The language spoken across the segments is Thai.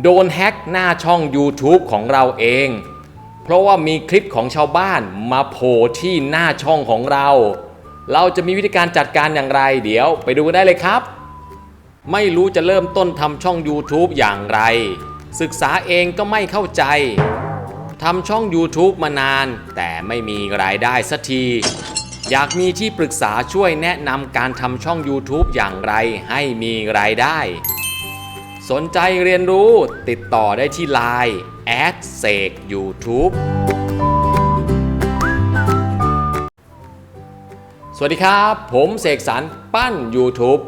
โดนแฮ็กหน้าช่อง YouTube ของเราเอง เพราะว่ามีคลิปของชาวบ้านมาโผล่ที่หน้าช่องของเรา เราจะมีวิธีการจัดการอย่างไร เดี๋ยวไปดูกันได้เลยครับ ไม่รู้จะเริ่มต้นทำช่อง YouTube อย่างไร ศึกษาเองก็ไม่เข้าใจทำช่อง YouTube มานาน แต่ไม่มีรายได้สักที อยากมีที่ปรึกษาช่วยแนะนำการทำช่อง YouTube อย่างไรให้มีรายได้ สนใจเรียนรู้ติดต่อได้ที่ Line แอดเสก YouTube สวัสดีครับ ผมเสกสรรปั้น YouTube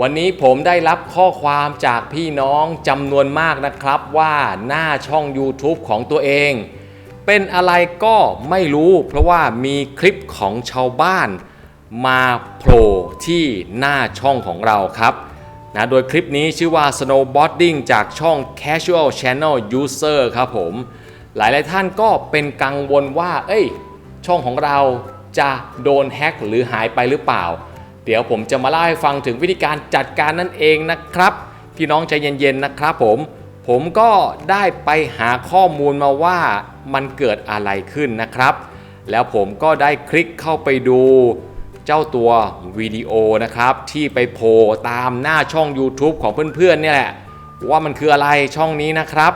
วันนี้ผมได้รับข้อความจากพี่น้องจำนวนมากนะครับว่าหน้าช่อง YouTube ของตัวเอง เป็นอะไรก็ไม่รู้เพราะว่ามีคลิปของชาวบ้านมาโผล่ที่หน้าช่องของเราครับ นะโดยคลิปนี้ชื่อว่า snowboarding จากช่อง casual channel user ครับผม หลายๆท่านก็เป็นกังวลว่า เอ้ย ช่องของเราจะโดนแฮ็กหรือหายไปหรือเปล่า เดี๋ยวผมจะมาเล่าให้ฟังถึงวิธีการจัดการนั่นเองนะครับ พี่น้องใจเย็นๆนะครับผม ผมก็ได้ไปหาข้อมูลมาว่ามันเกิดอะไรขึ้นนะครับ แล้วผมก็ได้คลิกเข้าไปดู เจ้าตัววิดีโอนะครับที่ไปโผล่ตามหน้าช่อง YouTube ของเพื่อนๆเนี่ยแหละว่ามันคืออะไรช่องนี้นะครับ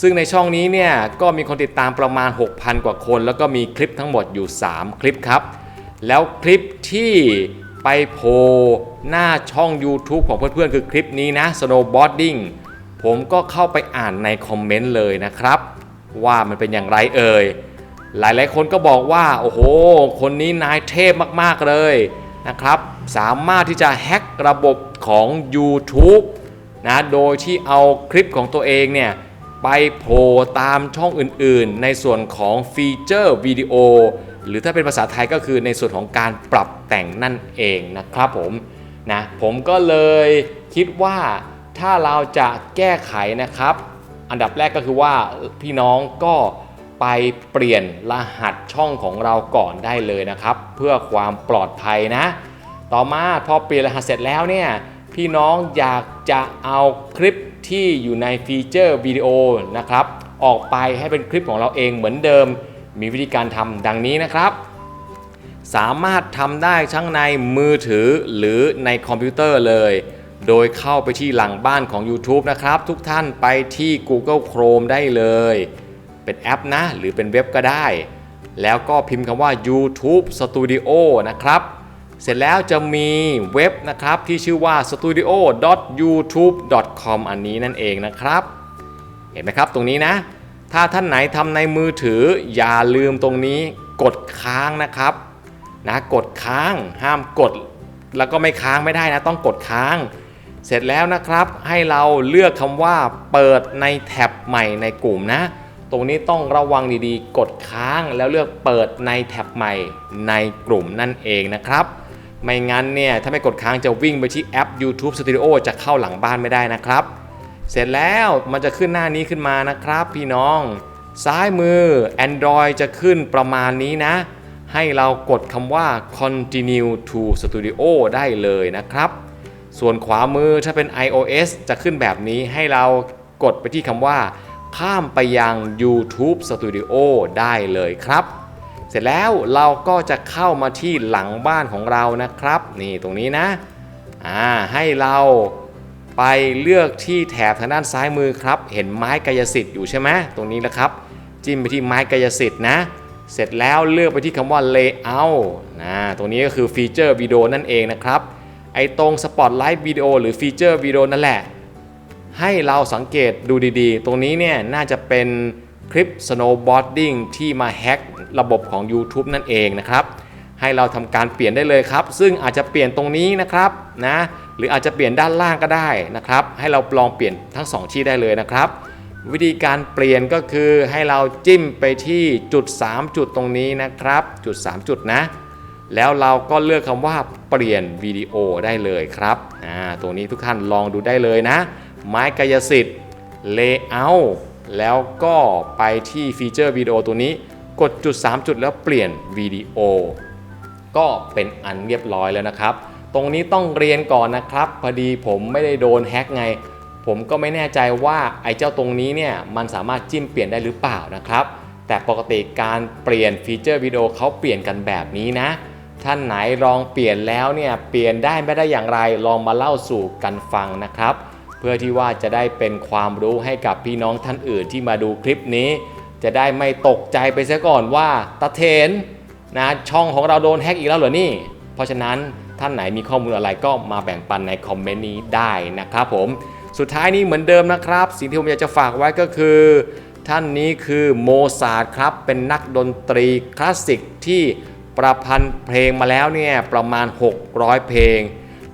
ซึ่งในช่องนี้เนี่ยก็มีคนติดตามประมาณ 6,000 กว่าคน แล้วก็มีคลิปทั้งหมดอยู่ 3 คลิปครับ แล้วคลิปที่ไปโผล่หน้าช่อง YouTube ของเพื่อนๆ คือคลิปนี้นะ snowboarding ผมก็เข้าไปอ่านในคอมเมนต์เลยนะครับ ว่ามันเป็นอย่างไรเอ่ย หลาย ๆ คนก็บอกว่า โอ้โห คนนี้นายเทพมาก ๆ เลยนะครับ สามารถที่จะแฮกระบบของ YouTube นะ โดยที่เอาคลิปของตัวเองเนี่ย ไปโผล่ตามช่องอื่น ๆ ในส่วนของฟีเจอร์วิดีโอ หรือถ้าเป็นภาษาไทยก็คือในส่วนของการปรับแต่งนั่นเองนะครับผม นะ ผมก็เลยคิดว่าถ้าเราจะแก้ไขนะครับ อันดับแรกก็คือว่าพี่น้องก็ ไปเปลี่ยนรหัสช่องของเราก่อนได้เลยนะครับ เพื่อความปลอดภัยนะ ต่อมาพอเปลี่ยนรหัสเสร็จแล้วเนี่ยพี่น้องอยากจะเอาคลิปที่อยู่ในฟีเจอร์วิดีโอนะครับ ออกไปให้เป็นคลิปของเราเองเหมือนเดิม มีวิธีการทำดังนี้นะครับ สามารถทำได้ทั้งในมือถือหรือในคอมพิวเตอร์เลย โดยเข้าไปที่หลังบ้านของ YouTube นะครับ ทุกท่านไปที่ Google Chrome ได้เลย เป็นแอปนะหรือเป็นเว็บก็ได้ แล้วก็พิมพ์คำว่า YouTube Studio นะครับ เสร็จแล้วจะมีเว็บนะครับที่ชื่อว่า studio.youtube.com อันนี้นั่นเองนะครับ เห็นไหมครับตรงนี้นะ ถ้าท่านไหนทำในมือถืออย่าลืมตรงนี้กดค้างนะครับนะกดค้างห้ามกด แล้วก็ไม่ค้างไม่ได้นะต้องกดค้าง เสร็จแล้วนะครับให้เราเลือกคำว่าเปิดในแท็บใหม่ในกลุ่มนะ ตรงนี้ต้องระวังดีๆ กดค้างแล้วเลือกเปิดในแท็บใหม่ในกลุ่มนั่นเองนะครับ ไม่งั้นเนี่ยถ้าไม่กดค้างจะวิ่งไปที่แอป YouTube Studio จะเข้าหลังบ้านไม่ได้นะครับ เสร็จแล้วมันจะขึ้นหน้านี้ขึ้นมานะครับ พี่น้อง ซ้ายมือ Android จะขึ้นประมาณนี้นะ ให้เรากดคำว่า continue to studio ได้เลยนะครับ ส่วนขวามือถ้าเป็น iOS จะขึ้นแบบนี้ให้เรากดไปที่คำว่า ข้ามไปยัง YouTube Studio ได้เลยครับ เสร็จแล้วเราก็จะเข้ามาที่หลังบ้านของเรานะครับ นี่ตรงนี้นะอ่าให้เราไปเลือกที่แถบทางด้านซ้ายมือครับ เห็นไม้กายสิทธิ์อยู่ใช่ไหมตรงนี้นะครับ จิ้มไปที่ไม้กายสิทธิ์นะ เสร็จแล้วเลือกไปที่คำว่า layout นะตรงนี้ก็คือฟีเจอร์วิดีโอนั่นเองนะครับไอตรง Spotlight วิดีโอหรือฟีเจอร์วิดีโอนั่นแหละ ให้เราสังเกตดูดีๆ ตรงนี้เนี่ยน่าจะเป็นคลิป snowboarding ที่มาแฮ็กระบบของ YouTube นั่นเองนะครับ ให้เราทำการเปลี่ยนได้เลยครับ ซึ่งอาจจะเปลี่ยนตรงนี้นะครับนะหรืออาจจะเปลี่ยนด้านล่างก็ได้นะครับ ให้เราลองเปลี่ยนทั้ง 2 ที่ได้เลยนะครับ วิธีการเปลี่ยนก็คือให้เราจิ้มไปที่จุด 3 จุดตรงนี้นะครับ จุด 3 จุดนะ แล้วเราก็เลือกคำว่าเปลี่ยนวิดีโอได้เลยครับอ่าตรงนี้ทุกท่านลองดูได้เลยนะ ไม้กายสิทธิ์ Layout แล้วก็ไปที่ฟีเจอร์วิดีโอตัวนี้ กดจุด 3 จุดแล้วเปลี่ยนวิดีโอ ก็เป็นอันเรียบร้อยแล้วนะครับ ตรงนี้ต้องเรียนก่อนนะครับพอดีผมไม่ได้โดนแฮ็กไงผผมก็ไม่แน่ใจว่าไอ้เจ้าตรงนี้เนี่ยมันสามารถจิ้มเปลี่ยนได้หรือเปล่านะครับ แต่ปกติการเปลี่ยนฟีเจอร์วิดีโอเขาเปลี่ยนกันแบบนี้นะท่านไหนลองเปลี่ยนแล้วเนี่ยเปลี่ยนได้ไม่ได้อย่างไรลองมาเล่าสู่กันฟังนะครับ เพื่อที่ว่าจะได้เป็นความรู้ให้กับพี่น้องท่านอื่นที่มาดูคลิปนี้ จะได้ไม่ตกใจไปเสียก่อนว่าตาเทนนะช่องของเราโดนแฮ็กอีกแล้วเหรอนี่ เพราะฉะนั้นท่านไหนมีข้อมูลอะไรก็มาแบ่งปันในคอมเมนต์นี้ได้นะครับผมสุดท้ายนี้เหมือนเดิมนะครับ สิ่งที่ผมอยากจะฝากไว้ก็คือ ท่านนี้คือโมซาร์ทครับเป็นนักดนตรีคลาสสิกที่ประพันธ์เพลงมาแล้วเนี่ยประมาณ 600 เพลง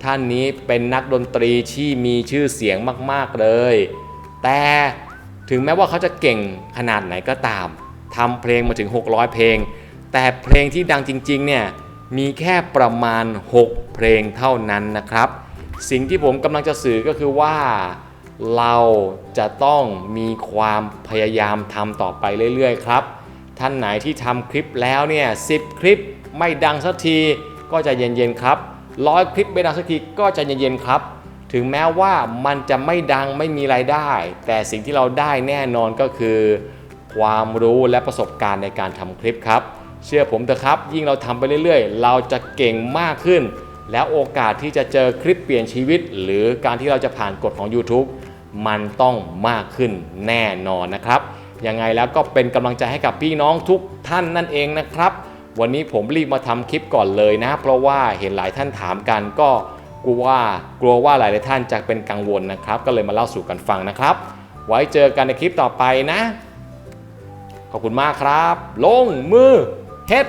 ท่านนี้เป็นนักดนตรีที่มีชื่อเสียงมากๆเลย แต่ถึงแม้ว่าเขาจะเก่งขนาดไหนก็ตามทำเพลงมาถึง 600 เพลง แต่เพลงที่ดังจริงๆเนี่ยมีแค่ประมาณ 6 เพลงเท่านั้นนะครับ สิ่งที่ผมกำลังจะสื่อก็คือว่า เราจะต้องมีความพยายามทำต่อไปเรื่อยๆครับ ท่านไหนที่ทำคลิปแล้วเนี่ยสิคลิปไม่ดังสักทีก็จะเย็นๆครับ ร้อยคลิปไม่ดังสักทีก็จะเย็นๆครับ ถึงแม้ว่ามันจะไม่ดังไม่มีรายได้ แต่สิ่งที่เราได้แน่นอนก็คือ ความรู้และประสบการณ์ในการทำคลิปครับ เชื่อผมเถอะครับ ยิ่งเราทำไปเรื่อยๆ เราจะเก่งมากขึ้น แล้วโอกาสที่จะเจอคลิปเปลี่ยนชีวิต หรือการที่เราจะผ่านกฎของ YouTube มันต้องมากขึ้นแน่นอนนะครับยังไงแล้วก็เป็นกำลังใจให้กับพี่น้องทุกท่านนั่นเองนะครับ วันนี้ผมรีบมาทำคลิปก่อนเลยนะ เพราะว่าเห็นหลายท่านถามกันก็กลัวว่ากลัวว่าหลายท่านจะเป็นกังวลนะครับ ก็เลยมาเล่าสู่กันฟังนะครับ ไว้เจอกันในคลิปต่อไปนะ ขอบคุณมากครับ ลงมือเฮ็ด